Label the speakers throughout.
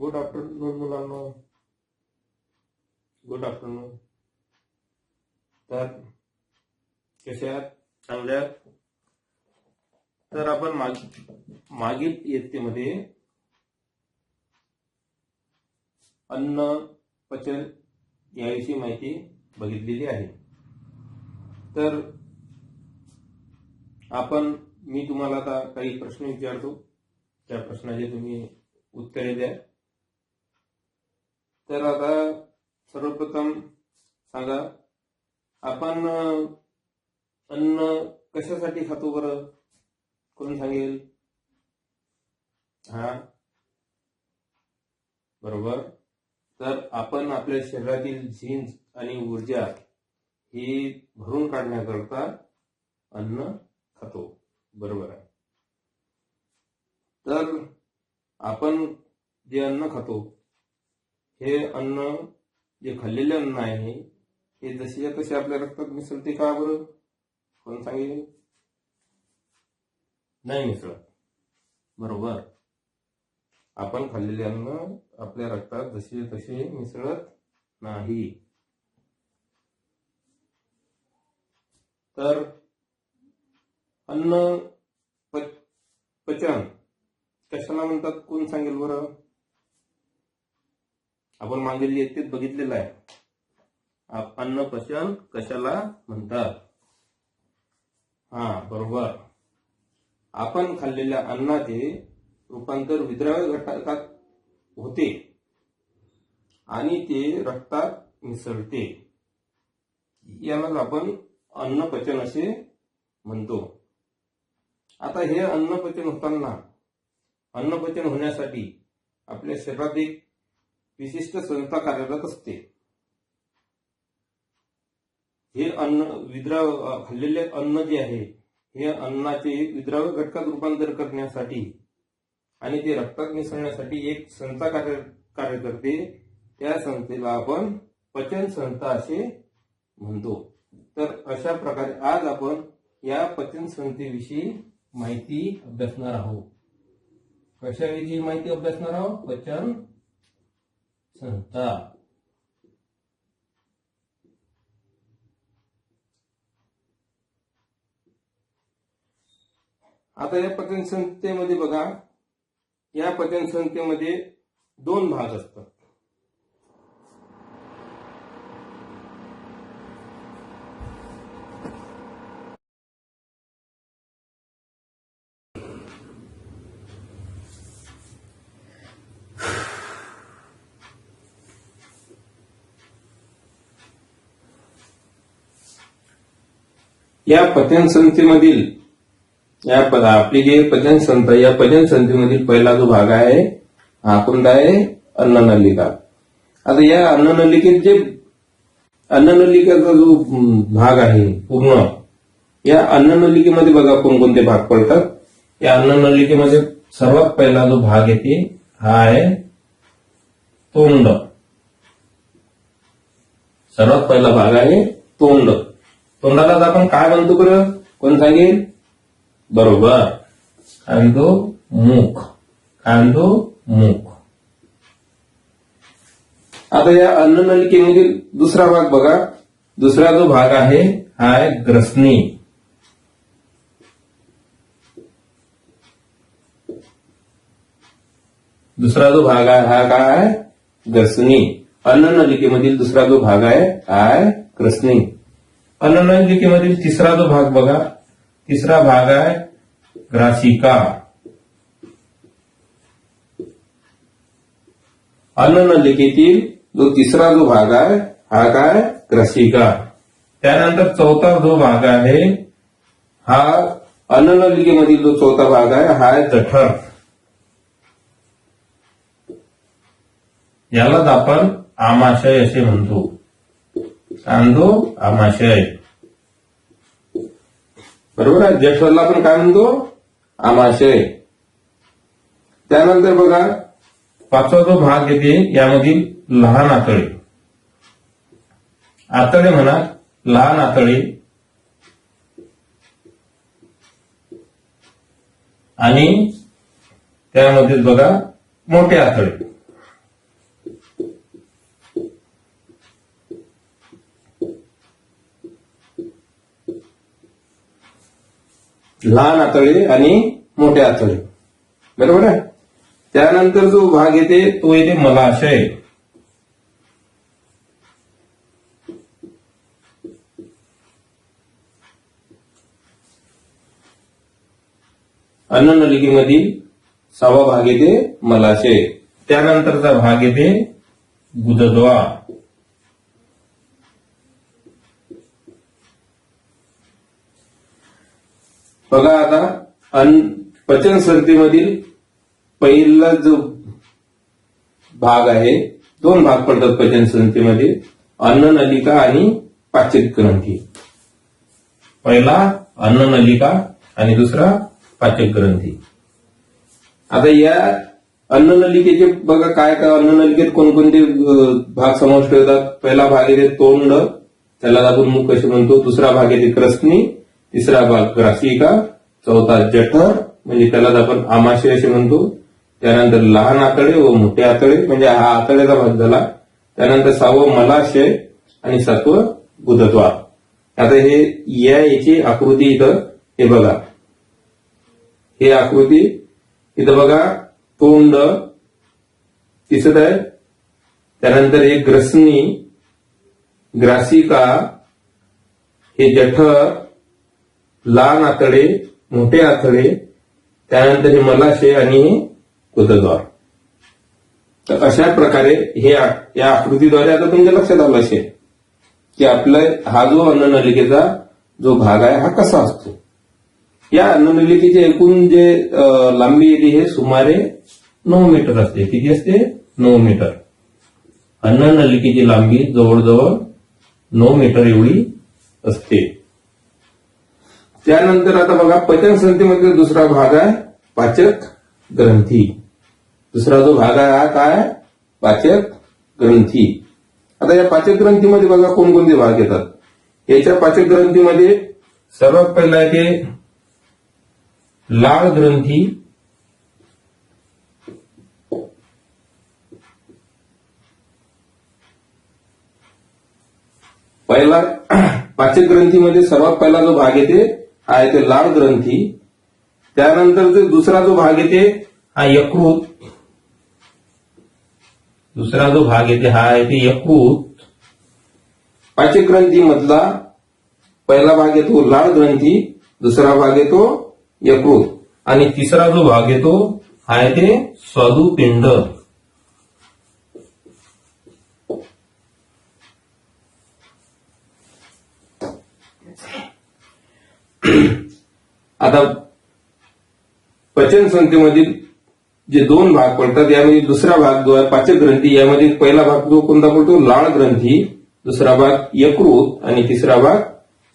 Speaker 1: Good afternoon मुलांना good afternoon तर कसे आहात? चांगले आहात? तर आपण माग मागील इयत्तेमध्ये अन्न पचन याविषयी माहिती बघितलेली आहे. तर आपण मी तुम्हाला आता काही प्रश्न विचारतो. त्या प्रश्नाचे तुम्ही उत्तरे द्या. तर आता सर्वप्रथम सांगा आपण अन्न कशासाठी खातो बरं? कोण सांगेल? हा? बरोबर. तर आपण आपल्या शरीरातील झिंज आणि ऊर्जा ही भरून काढण्याकरता अन्न खातो. बरोबर आहे. तर आपण जे अन्न खातो हे अन्न जे खाल्लेले अन्न आहे हे जशीच्या तसे आपल्या रक्तात मिसळते का बरं? कोण सांगेल? नाही मिसळत बरोबर. आपण खाल्लेले अन्न आपल्या रक्तात जसे तसे मिसळत नाही. तर अन्न पचन कशाला म्हणतात? कोण सांगेल बरं? आपण मागील येतेच बघितलेलं आहे. आप- अन्न पचन कशाला म्हणतात? हा बरोबर. आपण खाल्लेल्या अन्नाचे रूपांतर विद्राव्य घटकात होते आणि ते रक्तात मिसळते. यालाच आपण अन्नपचन असे म्हणतो. आता हे अन्नपचन होताना अन्नपचन होण्यासाठी आपल्या शरीरात एक विशिष्ट संस्था कार्यरत असते. हे अन्न विद्राव खाल्लेले अन्न जे आहे हे अन्नाचे विद्राव्य घटकात रूपांतर करण्यासाठी आणि ते रक्तात मिसळण्यासाठी एक संस्था कार्य कार्य करते. त्या संस्थेला आपण पचन संस्था असे म्हणतो. तर अशा प्रकारे आज आपण या पचन संस्थेविषयी माहिती अभ्यासणार आहोत. कशाविषयी माहिती अभ्यासणार आहोत? पचन संस्था आता या पचन संस्थेमध्ये बघा. या पचन संस्थेमध्ये दोन भाग असतात. या पचन संस्थेमधील या पदा आपली जे पजन संत या पजन संस्थेमधील पहिला जो भाग आहे हा कोणता आहे अन्ननलिका. आता या अन्ननलिकेत जे अन्ननलिकेचा जो भाग आहे पूर्ण या अन्ननलिकेमध्ये बघा कोणकोणते भाग पडतात. या अन्ननलिकेमध्ये सर्वात पहिला जो भाग येते हा आहे तोंड. सर्वात पहिला भाग आहे तोंड. तोंडालाच आपण काय म्हणतो बरं? कोण सांगेल? बरोबर. म्हणतो? मुख म्हणतो? मुख आता या अन्ननलिकेमधील दुसरा भाग बघा. दुसरा जो भाग आहे, हा आहे ग्रसनी. दुसरा जो भाग आहे, हा काय आहे? ग्रसनी. अन्ननलिकेमधील दुसरा जो भाग आहे, हा आहे ग्रसनी. अन्ननलिकेमधील तिसरा जो भाग बघा तिसरा भाग आहे ग्रासिका अन्ननलिकेतील जो तिसरा जो भाग आहे हा काय? ग्रसिका त्यानंतर चौथा जो भाग आहे हा अन्ननलिकेमधील जो चौथा भाग आहे हा आहे जठर. यालाच आपण आमाशय असे म्हणतो. काय आमाशय बरोबर आहे? जठरला आपण काय म्हणतो? आमाशय त्यानंतर बघा पाचवा जो भाग येते यामधील लहान आतळे आतळे म्हणा लहान आतळे आणि त्यामध्येच बघा मोठे आतळे लहान आतळे आणि मोठे आतळे. बरोबर आहे? त्यानंतर जो भाग येते तो येते मलाशय. अन्ननलिकेमधील सहावा भाग येते मलाशय. त्यानंतरचा भाग येते गुदद्वा. बघा आता पचन संस्थेमधील पहिला जो भाग आहे दोन भाग पडतात पचन संस्थेमध्ये अन्ननलिका आणि पाचक ग्रंथी पहिला अन्ननलिका आणि दुसरा पाचक ग्रंथी आता या अन्ननलिकेचे बघा काय काय अन्ननलिकेत कोणकोणते भाग समाविष्ट होतात. पहिला भाग येते तोंड त्याला आपण मुख असे म्हणतो. दुसरा भाग येते क्रसनी तिसरा भाग ग्रासिका चौथा जठर म्हणजे त्यालाच आपण आमाशय असे म्हणतो. त्यानंतर लहान आतडे व मोठे आतडे म्हणजे हा आतड्याचा भाग झाला. त्यानंतर सहावं मलाशय आणि सातवं गुदत्वा आता हे या याची आकृती इथं हे बघा. हे आकृती इथं बघा तोंड दिसत आहे. त्यानंतर हे ग्रसनी ग्रासिका हे जठर लहान आतडे मोठे आतडे त्यानंतर हे मलाशे आणि हे गुदद्वार तर अशा प्रकारे हे या आकृतीद्वारे आता तुमच्या लक्षात आलं असेल की आपला हा जो अन्ननलिकेचा जो भाग आहे हा कसा असतो? या अन्ननलिकेची एकूण जे लांबी येते हे सुमारे नऊ मीटर असते. किती असते? नऊ मीटर. अन्ननलिकेची लांबी जवळजवळ नऊ मीटर एवढी असते. त्यानंतर आता बघा पचन संस्थेमध्ये दुसरा भाग आहे पाचक ग्रंथी. दुसरा जो भाग आहे हा काय पाचक ग्रंथी. आता या पाचक ग्रंथीमध्ये बघा कोणकोणते भाग येतात. याच्या पाचक ग्रंथीमध्ये सर्वात पहिला येते लाळ ग्रंथी पहिला पाचक ग्रंथीमध्ये सर्वात पहिला जो भाग येते हा ते लाळ ग्रंथी. त्यानंतर जो दुसरा जो भाग येते हा यकृत. दुसरा जो भाग येते हा येते यकृत. पाचक्रंथी मधला पहिला भाग येतो लाळ ग्रंथी दुसरा भाग येतो यकृत. आणि तिसरा जो भाग येतो हा येते स्वादुपिंड आता पचन संस्थेमधील जे दोन भाग पडतात यामध्ये दुसरा भाग जो आहे पाचक ग्रंथी यामध्ये पहिला भाग जो कोणता पडतो? लाळ ग्रंथी दुसरा भाग यकृत आणि तिसरा भाग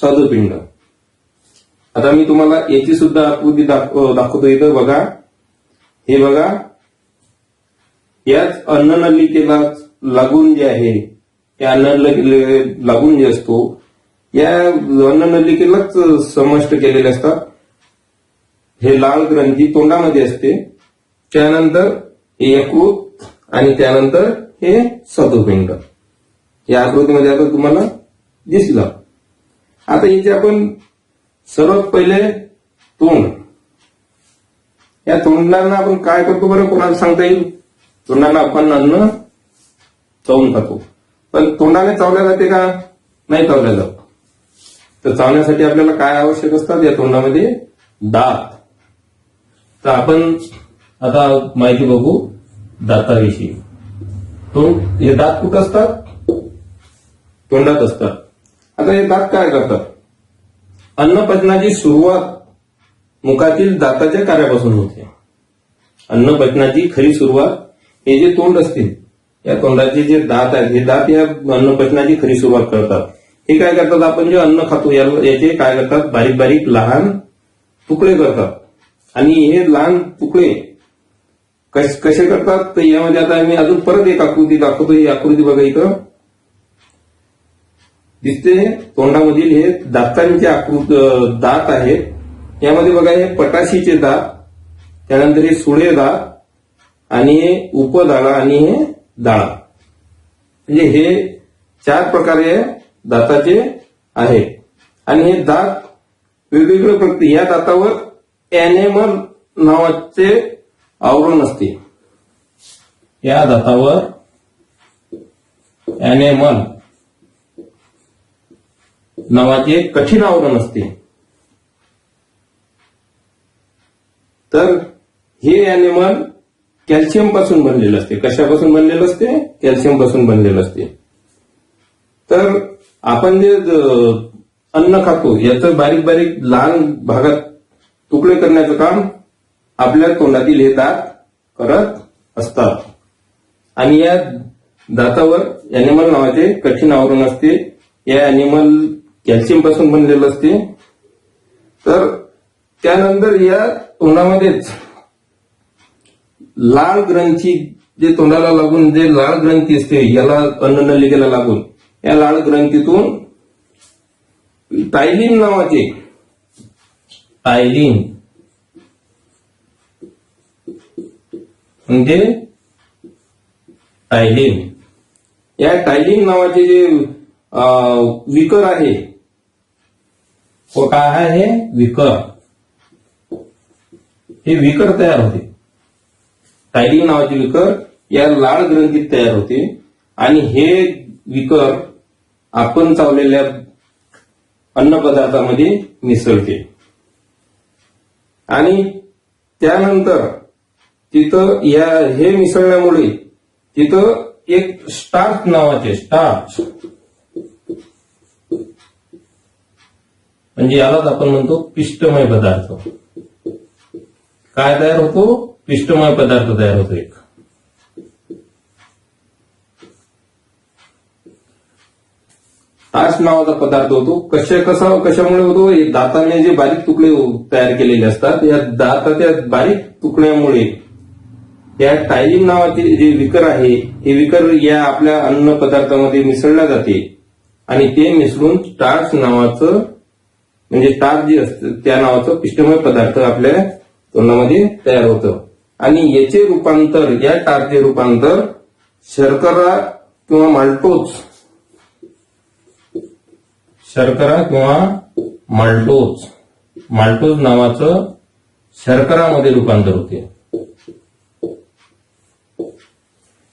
Speaker 1: साधुपिंड आता मी तुम्हाला याची सुद्धा आकृती दाखवतो इथं बघा. हे बघा. याच अन्ननलिकेला लागून जे आहे या अन्नल लागून जे असतो या अन्ननलिकेलाच समष्ट केलेले असतात. हे लाल ग्रंथी तोंडामध्ये असते. त्यानंतर यकृत आणि त्यानंतर हे सदुपिंड. या आकृतीमध्ये आता तुम्हाला दिसलं. आता इथे आपण सर्वात पहिले तोंड. या तोंडांना आपण काय करतो बरं? कोणाला सांगता येईल? तोंडाला आपण अन्न चावून खातो. पण तोंडाने चावल्या जाते का? नाही चावल्या जात. तर चावण्यासाठी आपल्याला काय आवश्यक असतात? या तोंडामध्ये दात तर आपण आता माहिती बघू दाताविषयी. तो हे दात कुठं असतात? तोंडात असतात. आता हे दात काय करतात? अन्नपचनाची सुरुवात मुखातील दाताच्या कार्यापासून होते. अन्नपचनाची खरी सुरुवात हे जे तोंड असतील या तोंडाचे जे दात आहेत हे दात या अन्नपचनाची खरी सुरुवात करतात. हे काय करतात आपण जे अन्न खातो याचे काय करतात? बारीक बारीक लहान तुकडे करतात. आणि हे लहान तुकडे कश- कसे करतात? तर यामध्ये आता मी अजून परत एक आकृती दाखवतो ही आकृती बघा इथं. दिसते तोंडामधील हे दातांचे आकृत दात आहेत. यामध्ये बघा हे पटाशीचे दात त्यानंतर हे सुळे दात आणि हे उपदाळा आणि हे दाळा. म्हणजे हे चार प्रकारे दाताचे आहेत. आणि हे दात वेगवेगळे प्रकृती या दातावर एनेमल नावाचे आवरण असते. या दातावर एनेमल नावाचे एक कठीण आवरण असते. तर हे एनिमल कॅल्शियमपासून बनलेलं असते. कशापासून बनलेलं असते? कॅल्शियमपासून बनलेलं असते. तर आपण जे अन्न खातो याचं बारीक बारीक लहान भागात तुकडे करण्याचं काम आपल्या तोंडातील हे दात करत असतात. आणि या दातावर अॅनिमल नावाचे कठीण आवरण असते. या अॅनिमल कॅल्शियमपासून बनलेलं असते. तर त्यानंतर या तोंडामध्येच लाल ग्रंथी जे तोंडाला लागून जे लाल ग्रंथी असते याला अन्ननलिकेला लागून या लाल ग्रंथीतून टायलिन नावाचे टायलिन म्हणजे टायलिन या टायलिन नावाचे जे विकर आहे. व काय आहे? हे विकर. हे विकर तयार होते. टायलिंग नावाचे विकर या लाळ ग्रंथीत तयार होते. आणि हे विकर आपण चावलेल्या अन्नपदार्थामध्ये मिसळते. आणि त्यानंतर तिथं या हे मिसळल्यामुळे तिथं एक स्टार्च नावाचे स्टार्च म्हणजे यालाच आपण म्हणतो पिष्टमय पदार्थ. काय तयार होतो? पिष्टमय पदार्थ तयार होतो एक. टाच नावाचा पदार्थ होतो. कशा कसा कशामुळे होतो? हे दाताने जे बारीक तुकडे तयार केलेले असतात या दाताच्या बारीक तुकड्यामुळे. या टायलिन नावाचे जे विकर आहे हे विकर या आपल्या अन्न पदार्थामध्ये मिसळल्या जाते. आणि ते मिसळून टाच नावाचं म्हणजे टाच जे असतं त्या नावाचं पिष्टमय पदार्थ आपल्या तोंडामध्ये तयार होतं. आणि याचे रूपांतर या टारचे रूपांतर शर्करा किंवा माल्टोज शर्करा किंवा माल्टोज. माल्टोज नावाचं शर्करामध्ये रूपांतर होते.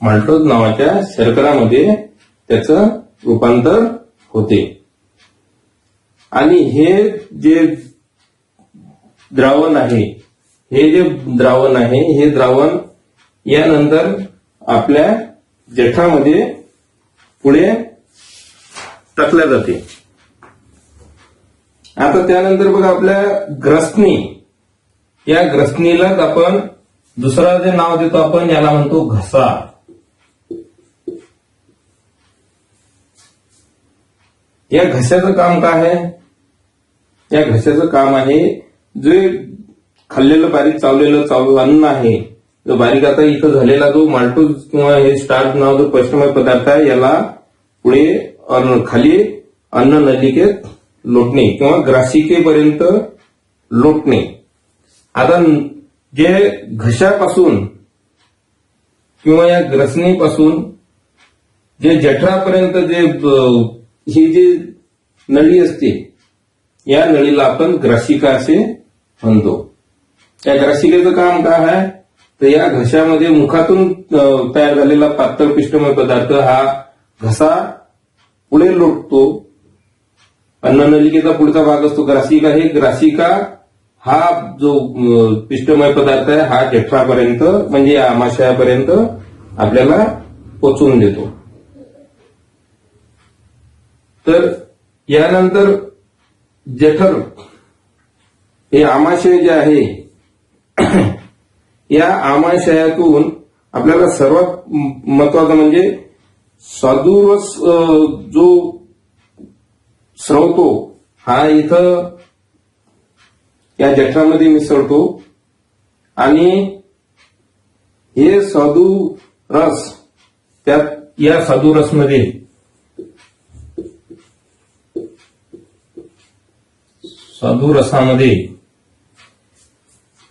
Speaker 1: माल्टोज नावाच्या शर्करामध्ये त्याचं रूपांतर होते. आणि हे जे द्रावण आहे हे जे द्रावण आहे हे द्रावण यानंतर आपल्या जठामध्ये पुढे टाकल्या जाते. आता त्यानंतर बघा आपल्या ग्रसनी. या ग्रसनीलाच आपण दुसरा जे नाव देतो आपण याला म्हणतो घसा या घशाचं काम काय आहे? या घशाचं काम आहे जे खाल्लेलं बारीक चावलेलं चावलं अन्न आहे जो बारीक आता इथं झालेला जो माल्टोज किंवा हे स्टार्च नाव जो पश्चिमय पदार्थ आहे याला पुढे अन्न- खाली अन्न नलिकेत लोटणे किंवा ग्रासिकेपर्यंत लोटणे. आता जे घशापासून किंवा या ग्रसणीपासून जे जठरापर्यंत जे ही जी नळी असते या नळीला आपण ग्रासिका असे म्हणतो. त्या ग्रासिकेचं काम काय आहे? तर या घशामध्ये मुखातून तयार झालेला पातळ पिष्टमय पदार्थ हा घसा पुढे लोटतो. अन्ननलिकेचा पुढचा भाग असतो ग्रासिका. हे ग्रासिका हा जो पिष्टमय पदार्थ आहे हा जठरापर्यंत म्हणजे या आमाशयापर्यंत आपल्याला पोचवून देतो. तर यानंतर जठर हे आमाशय जे आहे या आमाशयातून आपल्याला सर्वात महत्वाचं म्हणजे स्वादुरस जो स्रवतो. हा इथं या जठरामध्ये मिसळतो आणि हे साधू रस त्यात या साधू रसमध्ये साधू रसामध्ये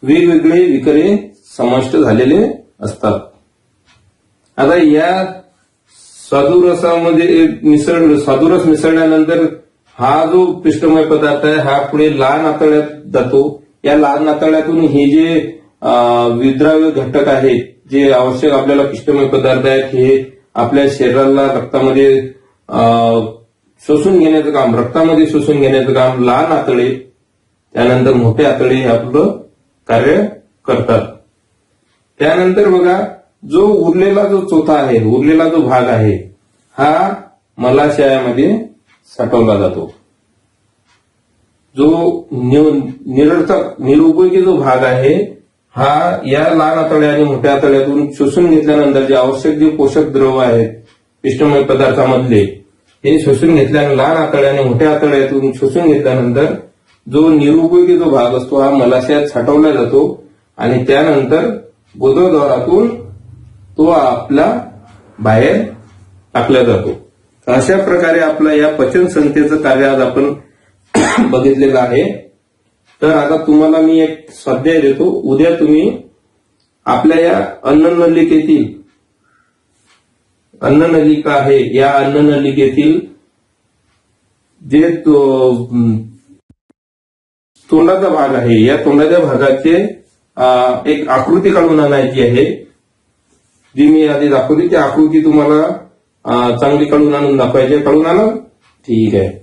Speaker 1: वेगवेगळे विकरे समाविष्ट झालेले असतात. आता या साधू रसामध्ये मिसळ साधू रस मिसळल्यानंतर हा जो पिष्टमय पदार्थ आहे हा पुढे लहान आतड्यात जातो. या लहान आतड्यातून हे जे विद्राव्य घटक आहेत जे आवश्यक आपल्याला पिष्टमय पदार्थ आहेत हे आपल्या शरीराला रक्तामध्ये शोषून घेण्याचं काम रक्तामध्ये शोषून घेण्याचं काम लहान आतडे त्यानंतर मोठे आतडे हे आपलं कार्य करतात. त्यानंतर बघा जो उरलेला जो चौथा आहे उरलेला जो भाग आहे हा मलाशयामध्ये साठवला जातो. जो निरर्थक निरुपयोगी जो भाग आहे हा या लहान आतड्या आणि मोठ्या आतड्यातून शोषून घेतल्यानंतर जे आवश्यक जे पोषक द्रव आहेत पिष्टमय पदार्थामधले हे शोषून घेतल्यानंतर लहान आतड्या आणि मोठ्या आतड्यातून शोषून घेतल्यानंतर जो निरुपयोगी जो भाग असतो हा मलाशयात साठवला जातो आणि त्यानंतर गोदोद्वारातून तो आपला बाहेर टाकला जातो. अशा प्रकारे आपलं या पचन संस्थेचं कार्य आज आपण बघितलेलं आहे. तर आता तुम्हाला मी एक स्वाध्याय देतो. उद्या तुम्ही आपल्या या अन्ननलिकेतील अन्ननलिका आहे या अन्ननलिकेतील जे तो- तोंडाचा भाग आहे या तोंडाच्या भागाचे एक आकृती काढून आणायची आहे. जी मी आधी दाखवली ती आकृती तुम्हाला चांगली कळून आणून दाखवायची. कळून आलं? ठीक आहे.